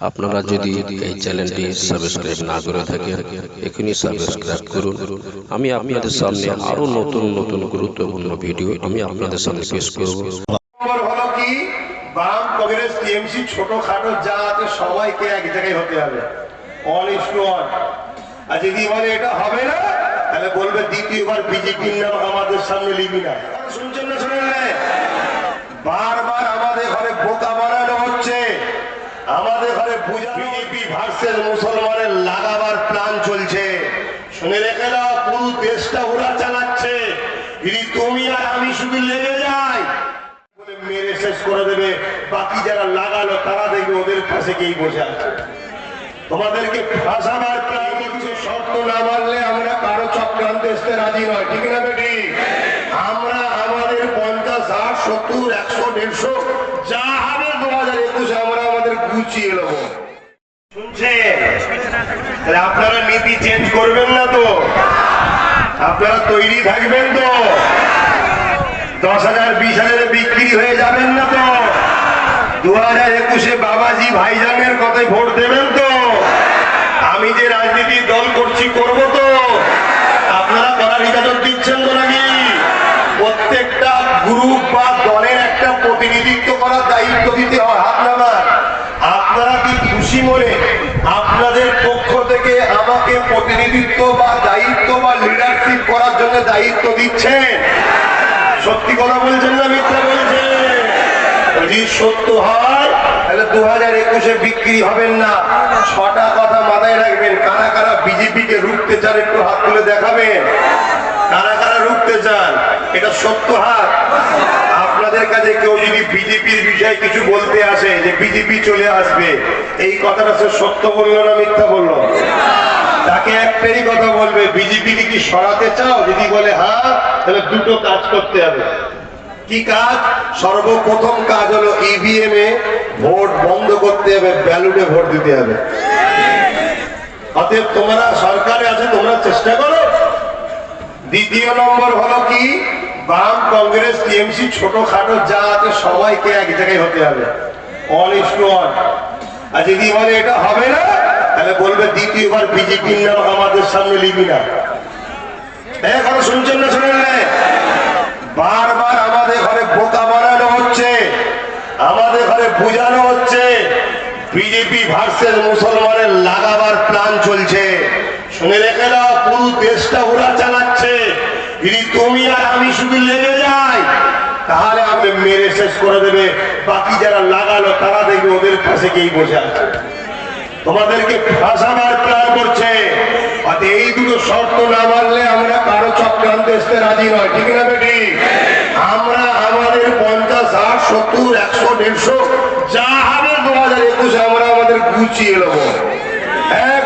আপনারা যদি এই চ্যানেলটি সাবস্ক্রাইব না করে থাকেন এখনই সাবস্ক্রাইব করুন। আমি আপনাদের সামনে আরও নতুন নতুন গুরুত্বপূর্ণ ভিডিও আমি আপনাদের সামনে পেশ করব। হলো কি? বাম কংগ্রেস টিএমসি ছোটখাটো যা আছে সবাইকে এক জায়গায় হতে হবে। অল ইস টু অল আর যদি বলে এটা হবে না তাহলে বলবে দ্বিতীয়বার বিজেপির নাম আমাদের সামনে লিবি না। শুনছেন না শুনেন না? বারবার আমাদের ঘরে বোকা বানানো হচ্ছে আমাদের ঘরে মুসলমানের লাগাবার প্ল্যান চলছে। শুনে রেখে দাও, পুরো দেশটা ওরা চালাচ্ছে। যদি তুমি আর আমি শুধু লেগে যাই মেরে শেষ করে দেবে। বাকি যারা লাগালো, তারা দেখবে ওদের পাশে গিয়ে বসে আছে। তোমাদেরকে ফাঁসাবার প্রায় কিছু শর্ত না মানলে আমরা কারও চক্রান্তে আসতে রাজি নয়। ঠিক না বেটি? আমরা আমাদের পঞ্চাশ, ষাট, সত্তর, একশো, দেড়শো, যা হবে দু হাজার একুশে আমরা আমাদের গুছিয়ে নেব শুনছে তাহলে আপনারা নীতি চেঞ্জ করবেন না তো? আপনারা তৈরি থাকবেন তো? দশ হাজার, বিশ হাজারে বিক্রি হয়ে যাবেন না তো? দু হাজার একুশে বাবাজি ভাইজানের কথায় ভোট দেবেন তো? আমি যে রাজনীতির দল করছি, করব তো? আপনারা করার ইজাজত দিচ্ছেন তো নাকি? প্রত্যেকটা গ্রুপ বা দলের একটা প্রতিনিধিত্ব করার দায়িত্ব দিতে হয়। হাত খুশি মনে আপনাদের পক্ষ থেকে আমাকে প্রতিনিধিত্ব বা দায়িত্ব বা লিডারশিপ করার জন্য দায়িত্ব দিচ্ছেন। সত্যি কথা বলছেন না মিথ্যা বলছেন? যদি সত্য হয়, তাহলে দু হাজার একুশে বিক্রি হবেন না। ছটা কথা মাথায় রাখবেন। কারা কারা বিজেপিকে রুখতে চান, একটু হাত তুলে দেখাবেন। কারা কারা রুখতে চান? এটা সত্য হাত। আপনাদের কাছে কেউ যদি বিজেপির বিষয়ে কিছু বলতে আসে যে বিজেপি চলে আসবে, এই কথাটা সে সত্য বলল না মিথ্যা বলল? তাকে একটাই কথা বলবে, বিজেপি কি সরাতে চাও? যদি বলে হ্যাঁ তাহলে দুটো কাজ করতে হবে। কি কাজ? সর্বপ্রথম কাজ হলো ইভিএম এ ভোট বন্ধ করতে হবে, ব্যালটে ভোট দিতে হবে। অতএব তোমরা সরকারে আছে, তোমরা চেষ্টা করো। দ্বিতীয় নম্বর হলো কি? বাম কংগ্রেস, টিএমসি ছোটখাটো যা আছে সবাইকে এক জায়গায় হতে হবে। অল ইস টু অল আর যদি বলে এটা হবে না, তাহলে বলবে দ্বিতীয়বার বিজেপির নাম আমাদের সামনে লিবি না। এখন শুনছেন না, শুনেন না? বারবার আমাদের ঘরে বোকা বানানো হচ্ছে। আমাদের ঘরে বোঝানো হচ্ছে বিজেপি ভার্সেস মুসলমানের লাগাবার প্ল্যান চলছে। শুনে রেখে দাও, পুরো দেশটা ওরা চালাচ্ছে। যদি তুমি আর আমি শুধু লেগে যাই, তাহলে আপনি মেরে শেষ করে দেবে। বাকি যারা লাগালো, তারা দেখবে ওদের পাশে গিয়ে বসে আছে। তোমাদেরকে ফাঁসাবার প্ল্যান করছে। এই দুটো শর্ত না মানলে আমরা কারও চক্রান্তে আসতে রাজি নয়। ঠিক না বেটি? আমরা আমাদের পঞ্চাশ ষাট সত্তর, একশো, দেড়শো, যা হবে দু হাজার একুশে আমরা আমাদের গুছিয়ে নেব। এখন